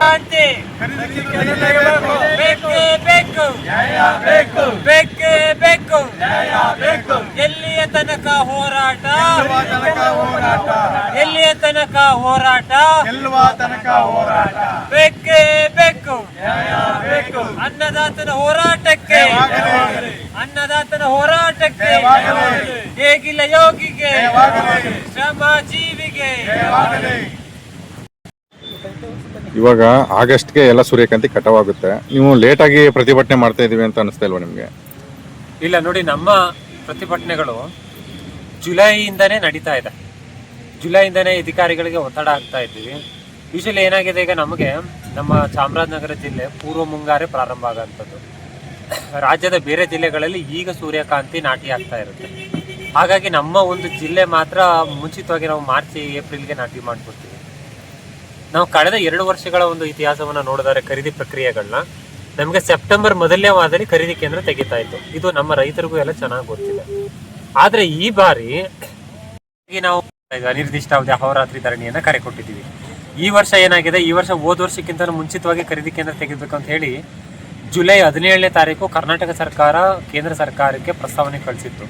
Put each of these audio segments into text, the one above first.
ಕ್ರಾಂತಿ ಬೇಕು. ಬೇಕು. ಬೇಕೇ ಬೇಕು. ಎಲ್ಲಿಯ ತನಕ ಹೋರಾಟ? ಎಲ್ಲಿಯ ತನಕ ಹೋರಾಟ? ತನಕ ಹೋರಾಟ. ಬೇಕೇ ಬೇಕು. ಅನ್ನದಾತನ ಹೋರಾಟಕ್ಕೆ. ಅನ್ನದಾತನ ಹೋರಾಟಕ್ಕೆ. ಹೇಗಿಲ್ಲ ಯೋಗಿಗೆ. ಇವಾಗ ಆಗಸ್ಟ್ಗೆ ಎಲ್ಲ ಸೂರ್ಯಕಾಂತಿ ಕಟಾವಾಗುತ್ತೆ. ನೀವು ಲೇಟಾಗಿ ಪ್ರತಿಭಟನೆ ಮಾಡ್ತಾ ಇದೀವಿ ಅಂತ ಅನಿಸ್ತಾ ಇಲ್ವಾ ನಿಮಗೆ? ಇಲ್ಲ ನೋಡಿ ನಮ್ಮ ಪ್ರತಿಭಟನೆಗಳು ಜುಲೈಯಿಂದನೇ ನಡೀತಾ ಇದೆ. ಜುಲೈಯಿಂದನೇ ಅಧಿಕಾರಿಗಳಿಗೆ ಒತ್ತಡ ಆಗ್ತಾ ಇದ್ದೀವಿ. ಯೂಶಲಿ ಏನಾಗಿದೆ ಈಗ ನಮಗೆ ನಮ್ಮ ಚಾಮರಾಜನಗರ ಜಿಲ್ಲೆ ಪೂರ್ವ ಮುಂಗಾರೆ ಪ್ರಾರಂಭ ಆಗೋಂಥದ್ದು ರಾಜ್ಯದ ಬೇರೆ ಜಿಲ್ಲೆಗಳಲ್ಲಿ ಈಗ ಸೂರ್ಯಕಾಂತಿ ನಾಟಿ ಆಗ್ತಾ ಇರುತ್ತೆ. ಹಾಗಾಗಿ ನಮ್ಮ ಒಂದು ಜಿಲ್ಲೆ ಮಾತ್ರ ಮುಂಚಿತವಾಗಿ ನಾವು ಮಾರ್ಚ್, ಏಪ್ರಿಲ್ಗೆ ನಾಟಿ ಮಾಡ್ಕೊಡ್ತೀವಿ. ನಾವು ಕಳೆದ ಎರಡು ವರ್ಷಗಳ ಒಂದು ಇತಿಹಾಸವನ್ನು ನೋಡಿದರೆ ಖರೀದಿ ಪ್ರಕ್ರಿಯೆಗಳನ್ನ ನಮಗೆ ಸೆಪ್ಟೆಂಬರ್ ಮೊದಲನೇ ವಾರದಲ್ಲಿ ಖರೀದಿ ಕೇಂದ್ರ ತೆಗಿತಾ ಇತ್ತು. ಇದು ನಮ್ಮ ರೈತರಿಗೂ ಎಲ್ಲ ಚೆನ್ನಾಗಿ ಗೊತ್ತಿದೆ. ಆದರೆ ಈ ಬಾರಿ ನಾವು ಅನಿರ್ದಿಷ್ಟ ಅವಧಿ ಅಹೋರಾತ್ರಿ ಧರಣಿಯನ್ನು ಕರೆ ಕೊಟ್ಟಿದ್ದೀವಿ. ಈ ವರ್ಷ ಏನಾಗಿದೆ? ಈ ವರ್ಷ ಹೋದ ವರ್ಷಕ್ಕಿಂತ ಮುಂಚಿತವಾಗಿ ಖರೀದಿ ಕೇಂದ್ರ ತೆಗಿಬೇಕು ಅಂತ ಹೇಳಿ ಜುಲೈ ಹದಿನೇಳನೇ ತಾರೀಕು ಕರ್ನಾಟಕ ಸರ್ಕಾರ ಕೇಂದ್ರ ಸರ್ಕಾರಕ್ಕೆ ಪ್ರಸ್ತಾವನೆ ಕಳಿಸಿತ್ತು.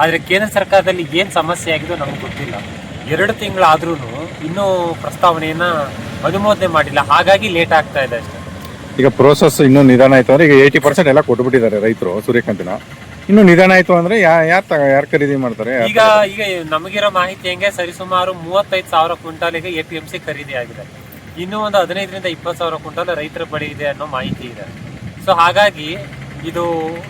ಆದರೆ ಕೇಂದ್ರ ಸರ್ಕಾರದಲ್ಲಿ ಏನು ಸಮಸ್ಯೆ ಆಗಿದೋ ನಮಗೆ ಗೊತ್ತಿಲ್ಲ. ಎರಡು ತಿಂಗಳಾದ್ರೂ ಇನ್ನೂ ಪ್ರಸ್ತಾವನೆಯನ್ನ ಅನುಮೋದನೆ ಮಾಡಿಲ್ಲ. ಹಾಗಾಗಿ ಲೇಟ್ ಆಗ್ತಾ ಇದೆ ಅಷ್ಟೇ. ಈಗ ಪ್ರೋಸೆಸ್ ಇನ್ನೂ ನಿಧಾನ ಆಯ್ತು ಅಂದ್ರೆ ಈಗ ಏಯ್ಟಿ ಪರ್ಸೆಂಟ್ ಎಲ್ಲ ಕೊಟ್ಬಿಟ್ಟಿದ್ದಾರೆ ರೈತರು ಸೂರ್ಯಕಾಂತಿನ. ಇನ್ನು ನಿಧಾನ ಆಯ್ತು ಅಂದ್ರೆ ಯಾರು ಯಾರು ಖರೀದಿ ಮಾಡ್ತಾರೆ? ಈಗ ಈಗ ನಮಗಿರೋ ಮಾಹಿತಿ ಹೆಂಗೆ? ಸರಿಸುಮಾರು ಮೂವತ್ತೈದು ಸಾವಿರ ಕ್ವಿಂಟಾಲಿಗೆ ಎ ಪಿ ಎಂ ಸಿ ಖರೀದಿ ಆಗಿದೆ. ಇನ್ನೂ ಒಂದು ಹದಿನೈದರಿಂದ ಇಪ್ಪತ್ತು ಸಾವಿರ ಕ್ವಿಂಟಾಲ್ ರೈತರ ಬಳಿ ಇದೆ ಅನ್ನೋ ಮಾಹಿತಿ ಇದೆ. ಸೊ ಹಾಗಾಗಿ ಇದು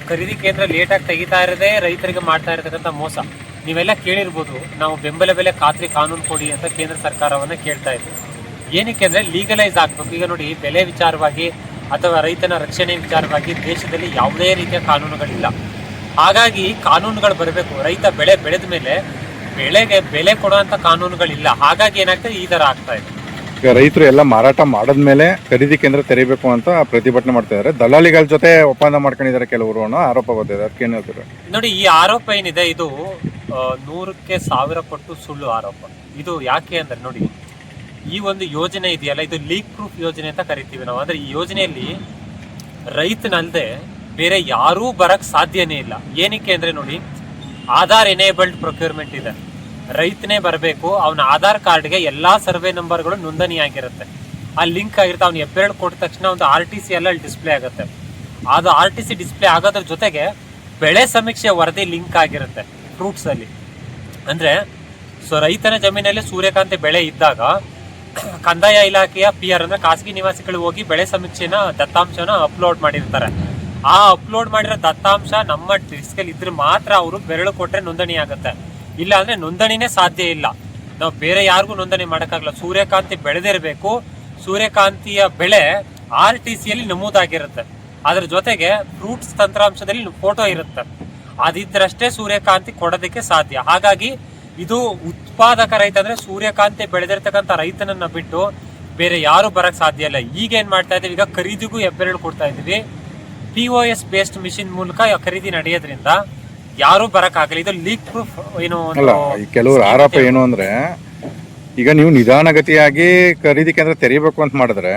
ಖರೀದಿ ಕೇಂದ್ರ ಲೇಟಾಗಿ ತೆಗಿತಾ ಇರೋದೇ ರೈತರಿಗೆ ಮಾಡ್ತಾ ಇರತಕ್ಕಂಥ ಮೋಸ. ನೀವೆಲ್ಲ ಕೇಳಿರ್ಬೋದು, ನಾವು ಬೆಂಬಲ ಬೆಲೆ ಖಾತ್ರಿ ಕಾನೂನು ಕೊಡಿ ಅಂತ ಕೇಂದ್ರ ಸರ್ಕಾರವನ್ನ ಕೇಳ್ತಾ ಇದ್ವಿ ಏನಕ್ಕೆ ಅಂದರೆ ಲೀಗಲೈಸ್ ಆಗ್ಬೇಕು. ಈಗ ನೋಡಿ, ಬೆಲೆ ವಿಚಾರವಾಗಿ ಅಥವಾ ರೈತನ ರಕ್ಷಣೆ ವಿಚಾರವಾಗಿ ದೇಶದಲ್ಲಿ ಯಾವುದೇ ರೀತಿಯ ಕಾನೂನುಗಳಿಲ್ಲ. ಹಾಗಾಗಿ ಕಾನೂನುಗಳು ಬರಬೇಕು. ರೈತ ಬೆಳೆ ಬೆಳೆದ ಮೇಲೆ ಬೆಳೆಗೆ ಬೆಲೆ ಕೊಡುವಂತ ಕಾನೂನುಗಳಿಲ್ಲ. ಹಾಗಾಗಿ ಏನಾಗ್ತದೆ? ಈ ಥರ ಆಗ್ತಾ ಇದೆ. ರೈತರು ಎಲ್ಲ ಮಾರಾಟ ಮಾಡದ್ಮೇಲೆ ಖರೀದಿ ಕೇಂದ್ರ ತೆರಿಬೇಕು ಅಂತ ಪ್ರತಿಭಟನೆ ಮಾಡ್ತಾ ಇದ್ದಾರೆ ದಲ್ಲಾಳಿಗಳ ಜೊತೆ ಒಪ್ಪಂದ ಮಾಡ್ಕೊಂಡಿದ್ದಾರೆ ಕೆಲವರು ಅನ್ನೋ ಆರೋಪ ಬರ್ತಿದೆ ಅದಕ್ಕೆ ಏನು ಹೇಳ್ತಾರೆ? ನೋಡಿ, ಈ ಆರೋಪ ಏನಿದೆ, ಇದು ನೂರಕ್ಕೆ ಸಾವಿರ ಪಟ್ಟು ಸುಳ್ಳು ಆರೋಪ. ಇದು ಯಾಕೆ ಅಂದ್ರೆ ನೋಡಿ, ಈ ಒಂದು ಯೋಜನೆ ಇದೆಯಲ್ಲ, ಇದು ಲೀಕ್ ಪ್ರೂಫ್ ಯೋಜನೆ ಅಂತ ಕರಿತೀವಿ ನಾವು. ಅಂದ್ರೆ ಈ ಯೋಜನೆಯಲ್ಲಿ ರೈತನಲ್ಲದೆ ಬೇರೆ ಯಾರೂ ಬರಕ್ ಸಾಧ್ಯನೇ ಇಲ್ಲ. ಏನಕ್ಕೆ ಅಂದ್ರೆ ನೋಡಿ, ಆಧಾರ್ ಎನೇಬಲ್ಡ್ ಪ್ರೊಕ್ಯೂರ್ಮೆಂಟ್ ಇದೆ. ರೈತನೇ ಬರಬೇಕು, ಅವನ ಆಧಾರ್ ಕಾರ್ಡ್ಗೆ ಎಲ್ಲಾ ಸರ್ವೆ ನಂಬರ್ಗಳು ನೋಂದಣಿಯಾಗಿರುತ್ತೆ. ಆ ಲಿಂಕ್ ಆಗಿರುತ್ತೆ, ಅವ್ನು ಹೆಬ್ಬೆರಳು ಕೊಟ್ಟ ತಕ್ಷಣ ಒಂದು ಆರ್ ಟಿ ಸಿ ಎಲ್ಲ ಡಿಸ್ಪ್ಲೇ ಆಗುತ್ತೆ. ಅದು ಆರ್ ಟಿ ಸಿ ಡಿಸ್ಪ್ಲೇ ಆಗೋದ್ರ ಜೊತೆಗೆ ಬೆಳೆ ಸಮೀಕ್ಷೆ ವರದಿ ಲಿಂಕ್ ಆಗಿರುತ್ತೆ ಫ್ರೂಟ್ಸಲ್ಲಿ ಅಂದ್ರೆ, ಸೊ ರೈತನ ಜಮೀನಲ್ಲಿ ಸೂರ್ಯಕಾಂತಿ ಬೆಳೆ ಇದ್ದಾಗ, ಕಂದಾಯ ಇಲಾಖೆಯ ಪಿ ಆರ್ ಅಂದ್ರೆ ಖಾಸಗಿ ನಿವಾಸಿಗಳು ಹೋಗಿ ಬೆಳೆ ಸಮೀಕ್ಷೆನ, ದತ್ತಾಂಶನ ಅಪ್ಲೋಡ್ ಮಾಡಿರ್ತಾರೆ. ಆ ಅಪ್ಲೋಡ್ ಮಾಡಿರೋ ದತ್ತಾಂಶ ನಮ್ಮ ಡಿಸ್ಕಲ್ಲಿ ಇದ್ರೆ ಮಾತ್ರ ಅವರು ಬೆರಳು ಕೊಟ್ಟರೆ ನೋಂದಣಿ ಆಗುತ್ತೆ ಇಲ್ಲ ಅಂದ್ರೆ ನೋಂದಣಿನೇ ಸಾಧ್ಯ ಇಲ್ಲ. ನಾವು ಬೇರೆ ಯಾರಿಗೂ ನೋಂದಣಿ ಮಾಡೋಕ್ಕಾಗಲ್ಲ. ಸೂರ್ಯಕಾಂತಿ ಬೆಳೆದಿರಬೇಕು ಸೂರ್ಯಕಾಂತಿಯ ಬೆಳೆ ಆರ್ ಟಿ ಸಿಯಲ್ಲಿ ನಮೂದಾಗಿರುತ್ತೆ. ಅದ್ರ ಜೊತೆಗೆ ಫ್ರೂಟ್ಸ್ ತಂತ್ರಾಂಶದಲ್ಲಿ ಫೋಟೋ ಇರುತ್ತೆ. ಅದಿದ್ರಷ್ಟೇ ಸೂರ್ಯಕಾಂತಿ ಕೊಡೋದಕ್ಕೆ ಸಾಧ್ಯ. ಹಾಗಾಗಿ ಇದು ಉತ್ಪಾದಕ ರೈತ ಅಂದ್ರೆ ಸೂರ್ಯಕಾಂತಿ ಬೆಳೆದಿರ್ತಕ್ಕಂಥ ರೈತನನ್ನ ಬಿಟ್ಟು ಬೇರೆ ಯಾರು ಬರಕ್ ಸಾಧ್ಯ ಇಲ್ಲ. ಈಗ ಏನ್ ಮಾಡ್ತಾ ಇದ್ದೀವಿ? ಈಗ ಖರೀದಿಗೂ ಹೆಬ್ಬೆರಳು ಕೊಡ್ತಾ ಇದ್ದೀವಿ. ಪಿ ಎಸ್ ಬೇಸ್ಡ್ ಮಿಷಿನ್ ಮೂಲಕ ಖರೀದಿ ನಡೆಯೋದ್ರಿಂದ ಯಾರು ಬರಕ್ಕಾಗಲ್ಲ. ಇದು ಲೀಕ್ ಪ್ರೂಫ್ ಏನು ಅಲ್ಲ ಈ ಕೆಲವರು ಆರೋಪ ಏನು ಅಂದ್ರೆ ಈಗ ನೀವು ನಿಧಾನಗತಿಯಾಗಿ ಖರೀದಿ ಕೇಂದ್ರ ತೆರಿಬೇಕು ಅಂತ ಮಾಡಿದ್ರೆ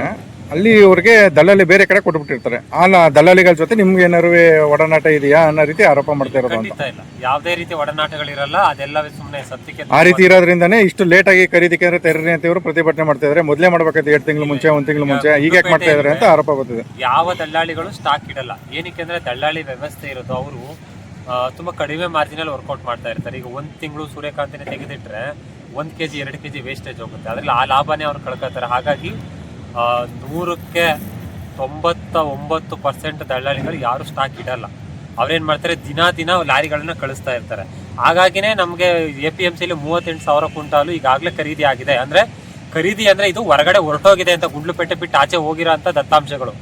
ಅಲ್ಲಿ ಅವ್ರಿಗೆ ದಲ್ಲಾಳಿ ಬೇರೆ ಕಡೆ ಕೊಟ್ಬಿಟ್ಟಿರ್ತಾರೆ. ಅಲ್ಲ ದಲ್ಲಾಳಿಗಳ ಜೊತೆ ನಿಮ್ಗೆ ಏನಾರು ಒಡನಾಟ ಇದೆಯಾ ಅನ್ನೋ ರೀತಿ ಆರೋಪ ಮಾಡ್ತಾ ಇರೋದು ಅಂತ. ಖಂಡಿತ ಇಲ್ಲ. ಯಾವುದೇ ರೀತಿ ಒಡನಾಟಗಳಿರಲ್ಲ ಅದೆಲ್ಲ ಸುಮ್ಮನೆ ಸತ್ಯಕ್ಕೆ ಆ ರೀತಿ ಇರೋದ್ರಿಂದಾನೆ ಇಷ್ಟು ಲೇಟ್ ಆಗಿ ಖರೀದಿ ಕೇಂದ್ರ ತೆರೀರಿ ಅಂತ ಇವರು ಪ್ರತಿಭಟನೆ ಮಾಡ್ತಾ ಇದ್ದಾರೆ ಮೊದಲೇ ಮಾಡ್ಬೇಕಾಯ್ತು ಎರಡು ತಿಂಗಳು ಮುಂಚೆ ಒಂದು ತಿಂಗಳು ಮುಂಚೆ ಈಗ ಯಾಕೆ ಮಾಡ್ತಾ ಇದ್ದಾರೆ ಅಂತ ಆರೋಪ ಬರ್ತಿದೆ ಯಾವ ದಲ್ಲಾಳಿಗಳು ಸ್ಟಾಕ್ ಇಡಲ್ಲ. ಏನಕ್ಕೆ ಅಂದ್ರೆ ದಲ್ಲಾಳಿ ವ್ಯವಸ್ಥೆ ಇರೋದು ಅವರು ತುಂಬಾ ಕಡಿಮೆ ಮಾರ್ಜಿನಲ್ಲಿ ವರ್ಕೌಟ್ ಮಾಡ್ತಾ ಇರ್ತಾರೆ. ಈಗ ಒಂದು ತಿಂಗಳು ಸೂರ್ಯಕಾಂತಿನ ತೆಗೆದಿಟ್ರೆ ಒಂದು ಕೆ ಜಿ ಎರಡು ಕೆ ಜಿ ವೇಸ್ಟೇಜ್ ಹೋಗುತ್ತೆ. ಅದರಲ್ಲಿ ಆ ಲಾಭನೇ ಅವ್ರು ಕಳ್ಕೊತಾರೆ ಹಾಗಾಗಿ ನೂರಕ್ಕೆ ತೊಂಬತ್ತ ಒಂಬತ್ತು ಪರ್ಸೆಂಟ್ ದಳ್ಳಾಳಿಗಳು ಯಾರು ಸ್ಟಾಕ್ ಇಡಲ್ಲ. ಅವ್ರೇನು ಮಾಡ್ತಾರೆ? ದಿನ ದಿನ ಲಾರಿಗಳನ್ನ ಕಳಿಸ್ತಾ ಇರ್ತಾರೆ. ಹಾಗಾಗಿನೇ ನಮಗೆ ಎ ಪಿ ಎಂ ಸಿಲಿ ಮೂವತ್ತೆಂಟು ಸಾವಿರ ಕ್ವಿಂಟಾಲು ಈಗಾಗಲೇ ಖರೀದಿ ಆಗಿದೆ. ಅಂದರೆ, ಖರೀದಿ ಅಂದರೆ ಇದು ಹೊರಗಡೆ ಹೊರಟೋಗಿದೆ ಅಂತ ಗುಂಡ್ಲುಪೇಟೆ ಬಿಟ್ಟು ಆಚೆ ಹೋಗಿರೋ ಅಂಥ ದತ್ತಾಂಶಗಳು.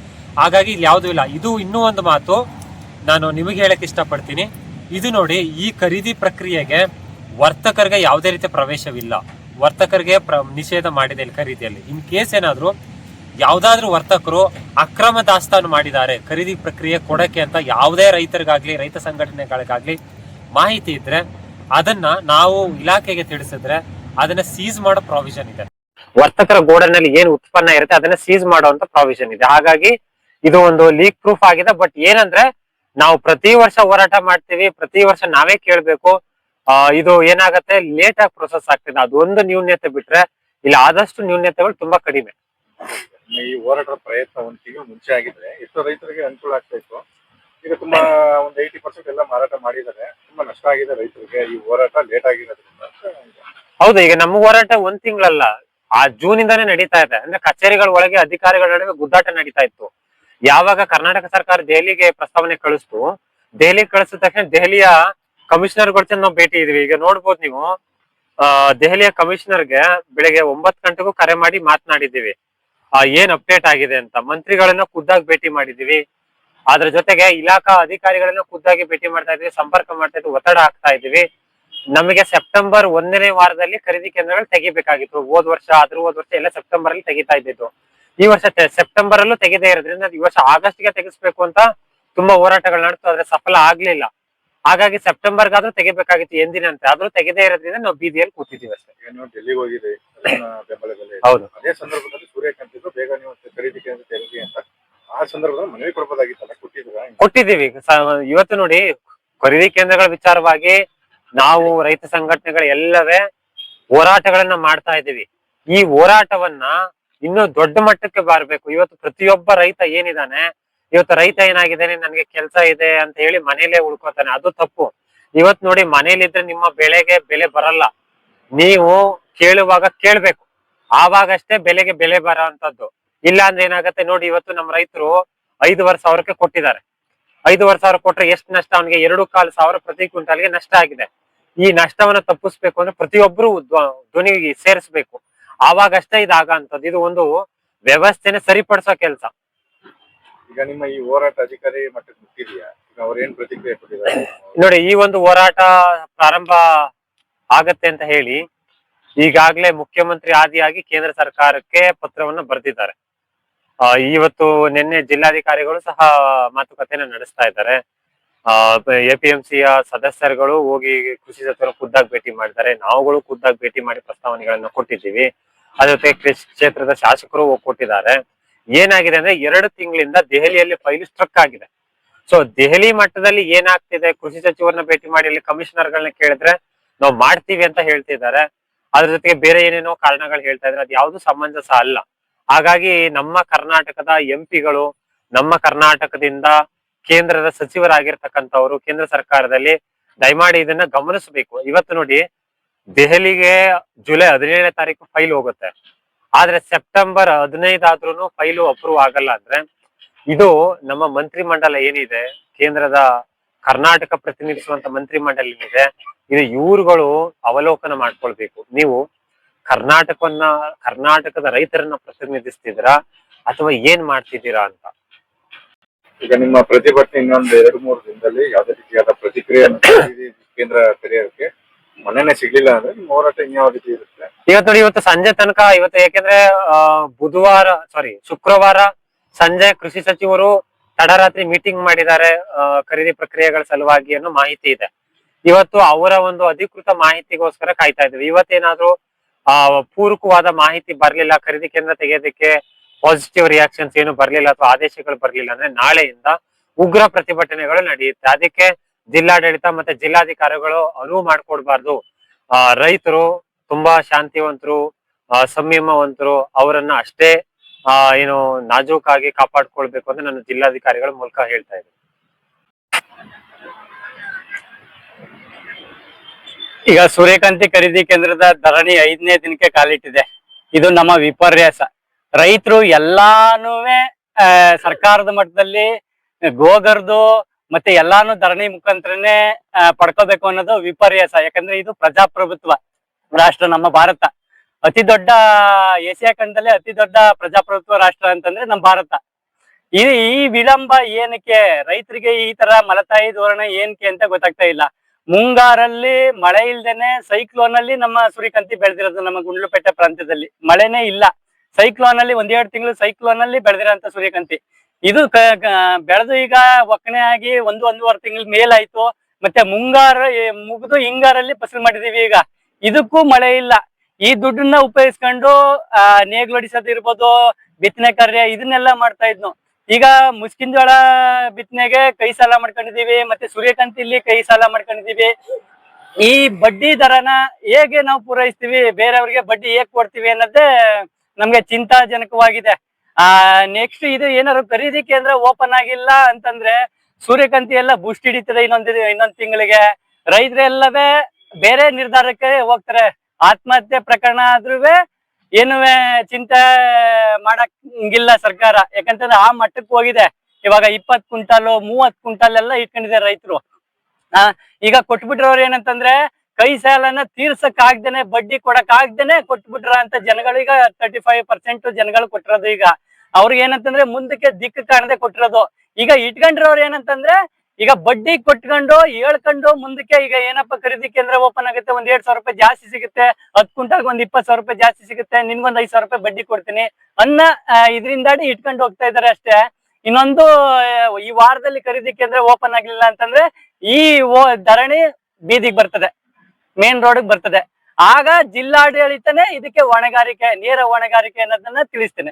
ಹಾಗಾಗಿ ಇಲ್ಲಿ ಯಾವುದೂ ಇಲ್ಲ. ಇದು ಇನ್ನೂ ಒಂದು ಮಾತು. ನಾನು ನಿಮಗೆ ಹೇಳಕ್ ಇಷ್ಟಪಡ್ತೀನಿ. ಇದು ನೋಡಿ, ಈ ಖರೀದಿ ಪ್ರಕ್ರಿಯೆಗೆ ವರ್ತಕರಿಗೆ ಯಾವುದೇ ರೀತಿಯ ಪ್ರವೇಶವಿಲ್ಲ. ವರ್ತಕರಿಗೆ ಪ್ರ, ನಿಷೇಧ ಮಾಡಿದೆ ಇಲ್ಲಿ ಖರೀದಿಯಲ್ಲಿ. ಇನ್ ಕೇಸ್ ಏನಾದರೂ ಯಾವುದಾದ್ರೂ ವರ್ತಕರು ಅಕ್ರಮ ದಾಸ್ತಾನು ಮಾಡಿದ್ದಾರೆ, ಖರೀದಿ ಪ್ರಕ್ರಿಯೆ ಕೊಡಕ್ಕೆ ಅಂತ ಯಾವುದೇ ರೈತರಿಗಾಗ್ಲಿ, ರೈತ ಸಂಘಟನೆಗಳಿಗಾಗ್ಲಿ ಮಾಹಿತಿ ಇದ್ರೆ ಅದನ್ನ ನಾವು ಇಲಾಖೆಗೆ ತಿಳಿಸಿದ್ರೆ ಅದನ್ನ ಸೀಸ್ ಮಾಡೋ ಪ್ರಾವಿಷನ್ ಇದೆ. ವರ್ತಕರ ಗೋಡನಲ್ಲಿ ಏನು ಉತ್ಪನ್ನ ಇರುತ್ತೆ ಅದನ್ನ ಸೀಸ್ ಮಾಡುವಂತ ಪ್ರಾವಿಷನ್ ಇದೆ. ಹಾಗಾಗಿ ಇದು ಒಂದು ಲೀಕ್ ಪ್ರೂಫ್ ಆಗಿದೆ. ಬಟ್ ಏನಂದ್ರೆ ನಾವು ಪ್ರತಿ ವರ್ಷ ಹೋರಾಟ ಮಾಡ್ತೀವಿ ಪ್ರತಿ ವರ್ಷ ನಾವೇ ಕೇಳ್ಬೇಕು ಆ, ಇದು ಏನಾಗತ್ತೆ ಲೇಟ್ ಆಗಿ ಪ್ರೊಸೆಸ್ ಆಗ್ತದೆ. ಅದೊಂದು ನ್ಯೂನ್ಯತೆ ಬಿಟ್ರೆ ಇಲ್ಲ ಆದಷ್ಟು ನ್ಯೂನ್ಯತೆಗಳು ತುಂಬಾ ಕಡಿಮೆ. ಈ ಹೋರಾಟದ ಪ್ರಯತ್ನ ಒಂದು ತಿಂಗಳು ಮುಂಚೆ ಆಗಿದ್ರೆ ಎಷ್ಟೋ ರೈತರಿಗೆ ಅನುಕೂಲ ಆಗ್ತಾ ಇತ್ತು. ಈಗ ತುಂಬಾ ಒಂದು ಏಯ್ಟಿ ಪರ್ಸೆಂಟ್ ಎಲ್ಲ ಮಾರಾಟ ಮಾಡಿದ್ದಾರೆ. ತುಂಬಾ ನಷ್ಟ ಆಗಿದೆ ರೈತರಿಗೆ ಈ ಹೋರಾಟ ಲೇಟ್ ಆಗಿರೋದ್ರಿಂದ. ಹೌದು ಈಗ ನಮ್ಮ ಹೋರಾಟ ಒಂದ್ ತಿಂಗಳಲ್ಲ. ಆ ಜೂನ್ ಇಂದಾನೇ ನಡೀತಾ ಇದೆ. ಅಂದ್ರೆ ಕಚೇರಿಗಳ ಒಳಗೆ ಅಧಿಕಾರಿಗಳ ನಡುವೆ ಗುದ್ದಾಟ ನಡೀತಾ ಇತ್ತು. ಯಾವಾಗ ಕರ್ನಾಟಕ ಸರ್ಕಾರ ದೆಹಲಿಗೆ ಪ್ರಸ್ತಾವನೆ ಕಳಿಸ್ತು, ದೆಹಲಿ ಕಳಿಸಿದ ತಕ್ಷಣ ದೆಹಲಿಯ ಕಮಿಷನರ್ಗಳ ನಾವು ಭೇಟಿ ಇದೀವಿ. ಈಗ ನೋಡ್ಬೋದು ನೀವು ದೆಹಲಿಯ ಕಮಿಷನರ್ಗೆ ಬೆಳಿಗ್ಗೆ ಒಂಬತ್ತು ಗಂಟೆಗೂ ಕರೆ ಮಾಡಿ ಮಾತನಾಡಿದ್ದೀವಿ. ಏನ್ ಅಪ್ಡೇಟ್ ಆಗಿದೆ ಅಂತ. ಮಂತ್ರಿಗಳನ್ನ ಖುದ್ದಾಗಿ ಭೇಟಿ ಮಾಡಿದೀವಿ ಅದ್ರ ಜೊತೆಗೆ ಇಲಾಖಾ ಅಧಿಕಾರಿಗಳನ್ನ ಖುದ್ದಾಗಿ ಭೇಟಿ ಮಾಡ್ತಾ ಇದ್ವಿ ಸಂಪರ್ಕ ಮಾಡ್ತಾ ಇದ್ವಿ ಒತ್ತಡ ಹಾಕ್ತಾ ಇದೀವಿ ನಮಗೆ ಸೆಪ್ಟೆಂಬರ್ ಒಂದನೇ ವಾರದಲ್ಲಿ ಖರೀದಿ ಕೇಂದ್ರಗಳು ತೆಗಿಬೇಕಾಗಿತ್ತು. ಹೋದ್ ವರ್ಷ ಆದ್ರೂ ಹೋದ್ ವರ್ಷ ಎಲ್ಲ ಸೆಪ್ಟೆಂಬರ್ ಅಲ್ಲಿ ತೆಗಿತಾ ಇದ್ದಿದ್ದು. ಈ ವರ್ಷ ಸೆಪ್ಟೆಂಬರ್ ಅಲ್ಲೂ ತೆಗೆದೇ ಇರೋದ್ರಿಂದ ಈ ವರ್ಷ ಆಗಸ್ಟ್ಗೆ ತೆಗೆಸ್ಬೇಕು ಅಂತ ತುಂಬಾ ಹೋರಾಟಗಳು ನಡೆದು ಆದ್ರೆ ಸಫಲ ಆಗ್ಲಿಲ್ಲ. ಹಾಗಾಗಿ ಸೆಪ್ಟೆಂಬರ್ ಸೆಪ್ಟೆಂಬರ್ಗಾದ್ರೂ ತೆಗಿಬೇಕಾಗಿತ್ತು ಎಂದಿನಂತೆ ಆದ್ರೂ ತೆಗೆದೇ ಇರೋದ್ರಿಂದ ನಾವು ಬೀದಿಯಲ್ಲಿ ಕೂತಿದ್ದೀವಿ ಅಷ್ಟೇ. ಡೆಲ್ಲಿಗೆ ಹೋಗಿದೆ ಬೆಂಬಲದಲ್ಲಿ. ಹೌದು. ಅದೇ ಸಂದರ್ಭದಲ್ಲಿ ಸೂರ್ಯಕಾಂತ್ ಬೇಗ ನೀವು ಖರೀದಿ ಕೇಂದ್ರ ತೆರಗಿ ಅಂತ. ಆ ಸಂದರ್ಭದಲ್ಲಿ ಮನವಿ ಕೊಡ್ಬೋದಾಗಿತ್ತಲ್ಲ ಕೊಟ್ಟಿದ್ರ ಕೊಟ್ಟಿದ್ದೀವಿ. ಇವತ್ತು ನೋಡಿ ಖರೀದಿ ಕೇಂದ್ರಗಳ ವಿಚಾರವಾಗಿ ನಾವು ರೈತ ಸಂಘಟನೆಗಳ ಎಲ್ಲವೇ ಹೋರಾಟಗಳನ್ನ ಮಾಡ್ತಾ ಇದ್ದೀವಿ. ಈ ಹೋರಾಟವನ್ನ ಇನ್ನೂ ದೊಡ್ಡ ಮಟ್ಟಕ್ಕೆ ಬಾರ್ಬೇಕು. ಇವತ್ತು ಪ್ರತಿಯೊಬ್ಬ ರೈತ ಏನಿದಾನೆ, ಇವತ್ತು ರೈತ ಏನಾಗಿದ್ದಾನೆ, ನನಗೆ ಕೆಲಸ ಇದೆ ಅಂತ ಹೇಳಿ ಮನೇಲೆ ಉಳ್ಕೊತಾನೆ. ಅದು ತಪ್ಪು. ಇವತ್ ನೋಡಿ ಮನೇಲಿದ್ರೆ ನಿಮ್ಮ ಬೆಳೆಗೆ ಬೆಲೆ ಬರಲ್ಲ. ನೀವು ಕೇಳುವಾಗ ಕೇಳ್ಬೇಕು. ಆವಾಗಷ್ಟೇ ಬೆಲೆಗೆ ಬೆಲೆ ಬರೋಂಥದ್ದು. ಇಲ್ಲ ಅಂದ್ರೆ ಏನಾಗತ್ತೆ ನೋಡಿ, ಇವತ್ತು ನಮ್ಮ ರೈತರು ಐದುವರೆ ಸಾವಿರಕ್ಕೆ ಕೊಟ್ಟಿದ್ದಾರೆ. ಐದುವರೆ ಸಾವಿರ ಕೊಟ್ರೆ ಎಷ್ಟು ನಷ್ಟ? ಅವನಿಗೆ ಎರಡು ಕಾಲು ಸಾವಿರ ಪ್ರತಿ ಕ್ವಿಂಟಾಲ್ಗೆ ನಷ್ಟ ಆಗಿದೆ. ಈ ನಷ್ಟವನ್ನ ತಪ್ಪಿಸ್ಬೇಕು ಅಂದ್ರೆ ಪ್ರತಿಯೊಬ್ಬರು ಧ್ವನಿಗೆ ಸೇರಿಸ್ಬೇಕು. ಆವಾಗಷ್ಟೇ ಇದಾಗ ಇದು ಒಂದು ವ್ಯವಸ್ಥೆನೆ ಸರಿಪಡಿಸೋ ಕೆಲಸ. ಈಗ ನಿಮ್ಮ ಈ ಹೋರಾಟ ಅಧಿಕಾರಿ ಮಟ್ಟಕ್ಕೆ ಮುಟ್ಟಿದ್ಯಾ? ಈಗ ಅವ್ರ ಏನ್ ಪ್ರತಿಕ್ರಿಯೆ ಕೊಟ್ಟಿದ್ದಾರೆ? ನೋಡಿ ಈ ಒಂದು ಹೋರಾಟ ಪ್ರಾರಂಭ ಆಗತ್ತೆ ಅಂತ ಹೇಳಿ ಈಗಾಗಲೇ ಮುಖ್ಯಮಂತ್ರಿ ಆದಿಯಾಗಿ ಕೇಂದ್ರ ಸರ್ಕಾರಕ್ಕೆ ಪತ್ರವನ್ನ ಬರೆದಿದ್ದಾರೆ. ಆ, ಇವತ್ತು ನಿನ್ನೆ ಜಿಲ್ಲಾಧಿಕಾರಿಗಳು ಸಹ ಮಾತುಕತೆನ ನಡೆಸ್ತಾ ಇದ್ದಾರೆ. ಎಪಿಎಂಸಿಯ ಸದಸ್ಯರುಗಳು ಹೋಗಿ ಕೃಷಿ ಸಚಿವರು ಖುದ್ದಾಗಿ ಭೇಟಿ ಮಾಡಿದ್ದಾರೆ. ನಾವುಗಳು ಖುದ್ದಾಗಿ ಭೇಟಿ ಮಾಡಿ ಪ್ರಸ್ತಾವನೆಗಳನ್ನ ಕೊಟ್ಟಿದ್ದೀವಿ. ಅದ್ರ ಜೊತೆ ಕೃಷಿ ಕ್ಷೇತ್ರದ ಶಾಸಕರು ಕೊಟ್ಟಿದ್ದಾರೆ. ಏನಾಗಿದೆ ಅಂದ್ರೆ ಎರಡು ತಿಂಗಳಿಂದ ದೆಹಲಿಯಲ್ಲಿ ಫೈಲ್ ಸ್ಟ್ರಕ್ ಆಗಿದೆ. ಸೊ, ದೆಹಲಿ ಮಟ್ಟದಲ್ಲಿ ಏನಾಗ್ತಿದೆ? ಕೃಷಿ ಸಚಿವರನ್ನ ಭೇಟಿ ಮಾಡಿ ಅಲ್ಲಿ ಕಮಿಷನರ್ಗಳನ್ನ ಕೇಳಿದ್ರೆ ನಾವು ಮಾಡ್ತೀವಿ ಅಂತ ಹೇಳ್ತಿದ್ದಾರೆ. ಅದ್ರ ಜೊತೆಗೆ ಬೇರೆ ಏನೇನೋ ಕಾರಣಗಳು ಹೇಳ್ತಾ ಇದ್ರೆ ಅದು ಯಾವ್ದು ಸಮಂಜಸ ಅಲ್ಲ. ಹಾಗಾಗಿ ನಮ್ಮ ಕರ್ನಾಟಕದ ಎಂಪಿಗಳು ನಮ್ಮ ಕರ್ನಾಟಕದಿಂದ ಕೇಂದ್ರದ ಸಚಿವರಾಗಿರ್ತಕ್ಕಂಥವ್ರು ಕೇಂದ್ರ ಸರ್ಕಾರದಲ್ಲಿ ದಯಮಾಡಿ ಇದನ್ನ ಗಮನಿಸಬೇಕು. ಇವತ್ತು ನೋಡಿ, ದೆಹಲಿಗೆ ಜುಲೈ ಹದಿನೇಳನೇ ತಾರೀಕು ಫೈಲ್ ಹೋಗುತ್ತೆ. ಆದ್ರೆ ಸೆಪ್ಟೆಂಬರ್ ಹದಿನೈದಾದ್ರೂ ಫೈಲು ಅಪ್ರೂವ್ ಆಗಲ್ಲ ಅಂದ್ರೆ ಇದು ನಮ್ಮ ಮಂತ್ರಿ ಮಂಡಲ ಏನಿದೆ, ಕೇಂದ್ರದ ಕರ್ನಾಟಕ ಪ್ರತಿನಿಧಿಸುವಂತ ಮಂತ್ರಿ ಮಂಡಲ ಏನಿದೆ ಇದು ಇವ್ರುಗಳು ಅವಲೋಕನ ಮಾಡ್ಕೊಳ್ಬೇಕು. ನೀವು ಕರ್ನಾಟಕವನ್ನ, ಕರ್ನಾಟಕದ ರೈತರನ್ನ ಪ್ರತಿನಿಧಿಸ್ತಿದ್ದೀರಾ ಅಥವಾ ಏನ್ ಮಾಡ್ತಿದ್ದೀರಾ ಅಂತ. ಈಗ ನಿಮ್ಮ ಪ್ರತಿಭಟನೆ ಇನ್ನೊಂದು ಎರಡು ಮೂರು ದಿನದಲ್ಲಿ ಯಾವುದೇ ರೀತಿಯಾದ ಪ್ರತಿಕ್ರಿಯೆಯನ್ನು ಖರೀದಿ ಕೇಂದ್ರ ತೆರೆಯೋಕೆ ಮನೆನೇ ಸಿಗ್ಲಿಲ್ಲ ಅಂದ್ರೆ ನಿಮ್ಮ ಹೋರಾಟ ಇನ್ಯಾವ ರೀತಿ ಇರುತ್ತೆ? ಇವತ್ತು ನೋಡಿ, ಇವತ್ತು ಸಂಜೆ ತನಕ, ಇವತ್ತು ಯಾಕೆಂದ್ರೆ ಬುಧವಾರ ಸಾರಿ ಶುಕ್ರವಾರ ಸಂಜೆ ಕೃಷಿ ಸಚಿವರು ತಡರಾತ್ರಿ ಮೀಟಿಂಗ್ ಮಾಡಿದ್ದಾರೆ ಖರೀದಿ ಪ್ರಕ್ರಿಯೆಗಳ ಸಲುವಾಗಿ ಅನ್ನೋ ಮಾಹಿತಿ ಇದೆ. ಇವತ್ತು ಅವರ ಒಂದು ಅಧಿಕೃತ ಮಾಹಿತಿಗೋಸ್ಕರ ಕಾಯ್ತಾ ಇದ್ದೀವಿ. ಇವತ್ತೇನಾದ್ರೂ, ಆ, ಪೂರಕವಾದ ಮಾಹಿತಿ ಬರ್ಲಿಲ್ಲ, ಖರೀದಿ ಕೇಂದ್ರ ತೆಗೆಯೋದಕ್ಕೆ ಪಾಸಿಟಿವ್ ರಿಯಾಕ್ಷನ್ಸ್ ಏನು ಬರ್ಲಿಲ್ಲ ಅಥವಾ ಆದೇಶಗಳು ಬರ್ಲಿಲ್ಲ ಅಂದ್ರೆ ನಾಳೆಯಿಂದ ಉಗ್ರ ಪ್ರತಿಭಟನೆಗಳು ನಡೆಯುತ್ತೆ. ಅದಕ್ಕೆ ಜಿಲ್ಲಾಡಳಿತ ಮತ್ತೆ ಜಿಲ್ಲಾಧಿಕಾರಿಗಳು ಅನುವು ಮಾಡ್ಕೊಡ್ಬಾರ್ದು. ಆ, ರೈತರು ತುಂಬಾ ಶಾಂತಿವಂತರು ಸಂಯಮವಂತರು, ಅವರನ್ನ ಅಷ್ಟೇ, ಆ, ಏನು ನಾಜೂಕಾಗಿ ಕಾಪಾಡ್ಕೊಳ್ಬೇಕು ಅಂತ ನಾನು ಜಿಲ್ಲಾಧಿಕಾರಿಗಳ ಮೂಲಕ ಹೇಳ್ತಾ ಇದ್ದೀನಿ. ಈಗ ಸೂರ್ಯಕಾಂತಿ ಖರೀದಿ ಕೇಂದ್ರದ ಧರಣಿ ಐದನೇ ದಿನಕ್ಕೆ ಕಾಲಿಟ್ಟಿದೆ. ಇದು ನಮ್ಮ ವಿಪರ್ಯಾಸ. ರೈತರು ಎಲ್ಲಾನು ಸರ್ಕಾರದ ಮಟ್ಟದಲ್ಲಿ ಗೋಗರ್ದು ಮತ್ತೆ ಎಲ್ಲಾನು ಧರಣಿ ಮುಖಾಂತರನೇ ಪಡ್ಕೋಬೇಕು ಅನ್ನೋದು ವಿಪರ್ಯಾಸ. ಯಾಕಂದ್ರೆ ಇದು ಪ್ರಜಾಪ್ರಭುತ್ವ, ರಾಷ್ಟ್ರ ನಮ್ಮ ಭಾರತ. ಅತಿ ದೊಡ್ಡ ಏಷ್ಯಾ ಖಂಡದಲ್ಲೇ ಅತಿ ದೊಡ್ಡ ಪ್ರಜಾಪ್ರಭುತ್ವ ರಾಷ್ಟ್ರ ಅಂತಂದ್ರೆ ನಮ್ಮ ಭಾರತ. ಈ ಈ ವಿಳಂಬ ಏನಕ್ಕೆ? ರೈತರಿಗೆ ಈ ತರ ಮಲತಾಯಿ ಧೋರಣೆ ಏನಕ್ಕೆ ಅಂತ ಗೊತ್ತಾಗ್ತಾ ಇಲ್ಲ. ಮುಂಗಾರಲ್ಲಿ ಮಳೆ ಇಲ್ದೇನೆ ಸೈಕ್ಲೋನ್ ಅಲ್ಲಿ ನಮ್ಮ ಸೂರ್ಯಕಾಂತಿ ಬೆಳೆದಿರೋದು ನಮ್ಮ ಗುಂಡ್ಲುಪೇಟೆ ಪ್ರಾಂತ್ಯದಲ್ಲಿ. ಮಳೆನೇ ಇಲ್ಲ. ಸೈಕ್ಲೋನ್ ಅಲ್ಲಿ ಒಂದೆರಡು ತಿಂಗಳು ಸೈಕ್ಲೋನ್ ಅಲ್ಲಿ ಬೆಳೆದಿರೋಂತ ಸೂರ್ಯಕಾಂತಿ. ಇದು ಬೆಳೆದು ಈಗ ಒಕ್ಕಣೆ ಆಗಿ ಒಂದು, ಒಂದೂವರೆ ತಿಂಗಳ ಮೇಲಾಯ್ತು. ಮತ್ತೆ ಮುಂಗಾರ ಮುಗಿದು ಹಿಂಗಾರಲ್ಲಿ ಫಸಲು ಮಾಡಿದೀವಿ ಈಗ. ಇದಕ್ಕೂ ಮಳೆ ಇಲ್ಲ. ಈ ದುಡ್ಡನ್ನ ಉಪಯೋಗಿಸ್ಕೊಂಡು, ಆ ನೇಗ್ಲೊಡಿಸೋದು ಇರ್ಬೋದು, ಬಿತ್ತನೆ ಕಾರ್ಯ ಇದನ್ನೆಲ್ಲ ಮಾಡ್ತಾ ಇದ್ನು. ಈಗ ಮುಸ್ಕಿನ್ ಜೋಳ ಬಿತ್ತನೆಗೆ ಕೈ ಸಾಲ ಮಾಡ್ಕೊಂಡಿದೀವಿ, ಮತ್ತೆ ಸೂರ್ಯಕಾಂತಿಲಿ ಕೈ ಸಾಲ ಮಾಡ್ಕೊಂಡಿದೀವಿ. ಈ ಬಡ್ಡಿ ದರನ ಹೇಗೆ ನಾವು ಪೂರೈಸ್ತೀವಿ, ಬೇರೆಯವ್ರಿಗೆ ಬಡ್ಡಿ ಹೇಗ್ ಕೊಡ್ತೀವಿ ಅನ್ನೋದೇ ನಮ್ಗೆ ಚಿಂತಾಜನಕವಾಗಿದೆ. ಆ ನೆಕ್ಸ್ಟ್ ಇದು ಏನಾದ್ರು ಖರೀದಿ ಕೇಂದ್ರ ಓಪನ್ ಆಗಿಲ್ಲ ಅಂತಂದ್ರೆ ಸೂರ್ಯಕಾಂತಿ ಎಲ್ಲ ಬುಷ್ಟ್ ಹಿಡಿತದೆ ಇನ್ನೊಂದ್ ಇನ್ನೊಂದ್ ತಿಂಗಳಿಗೆ. ರೈತರೆಲ್ಲವೇ ಬೇರೆ ನಿರ್ಧಾರಕ್ಕೆ ಹೋಗ್ತಾರೆ. ಆತ್ಮಹತ್ಯೆ ಪ್ರಕರಣ ಆದ್ರೂ ಏನು ಚಿಂತೆ ಮಾಡಂಗಿಲ್ಲ ಸರ್ಕಾರ. ಯಾಕಂತಂದ್ರೆ ಆ ಮಟ್ಟಕ್ಕೆ ಹೋಗಿದೆ. ಇವಾಗ ಇಪ್ಪತ್ ಕ್ವಿಂಟಾಲು ಮೂವತ್ ಕ್ವಿಂಟಾಲ್ ಎಲ್ಲ ಇಟ್ಕೊಂಡಿದೆ ರೈತರು ಈಗ ಕೊಟ್ಬಿಟ್ರವ್ರು ಏನಂತಂದ್ರೆ ಕೈ ಸಾಲನ ತೀರ್ಸಕ್ ಆಗ್ದೇನೆ, ಬಡ್ಡಿ ಕೊಡಕ್ ಆಗ್ದೇನೆ ಕೊಟ್ಬಿಟ್ರ ಅಂತ ಜನಗಳಿಗ ತರ್ಟಿ ಫೈವ್ ಪರ್ಸೆಂಟ್ ಜನಗಳು ಕೊಟ್ಟಿರೋದು ಈಗ. ಅವ್ರಿಗೆ ಏನಂತಂದ್ರೆ ಮುಂದಕ್ಕೆ ದಿಕ್ಕು ಕಾಣದೆ ಕೊಟ್ಟಿರೋದು. ಈಗ ಇಟ್ಕೊಂಡಿರೋರು ಏನಂತಂದ್ರೆ ಈಗ ಬಡ್ಡಿ ಕೊಟ್ಕೊಂಡು, ಹೇಳ್ಕೊಂಡು ಮುಂದಕ್ಕೆ ಈಗ ಏನಪ್ಪ ಖರೀದಿ ಕೇಂದ್ರ ಓಪನ್ ಆಗುತ್ತೆ, ಒಂದ್ ಎರಡ್ ಸಾವಿರ ರೂಪಾಯಿ ಜಾಸ್ತಿ ಸಿಗುತ್ತೆ ಹತ್ ಕುಂಟಾಗ ಒಂದ್ ಇಪ್ಪತ್ ಸಾವಿರ ರೂಪಾಯಿ ಜಾಸ್ತಿ ಸಿಗುತ್ತೆ, ನಿನ್ಗೊಂದ್ ಐದ್ ಸಾವಿರ ರೂಪಾಯಿ ಬಡ್ಡಿ ಕೊಡ್ತೀನಿ ಅನ್ನ ಇದರಿಂದಾಡಿ ಇಟ್ಕೊಂಡು ಹೋಗ್ತಾ ಇದಾರೆ ಅಷ್ಟೇ. ಇನ್ನೊಂದು ಈ ವಾರದಲ್ಲಿ ಖರೀದಿ ಕೇಂದ್ರ ಓಪನ್ ಆಗ್ಲಿಲ್ಲ ಅಂತಂದ್ರೆ ಈ ಧರಣಿ ಬೀದಿಗೆ ಬರ್ತದೆ. ಮೇನ್ ರೋಡ್ ಬರ್ತದೆ. ಆಗ ಜಿಲ್ಲಾಡಳಿತನೇ ಇದಕ್ಕೆ ಹೊಣೆಗಾರಿಕೆ ನೇರ ಹೊಣೆಗಾರಿಕೆ ಅನ್ನೋದನ್ನ ತಿಳಿಸ್ತೇನೆ.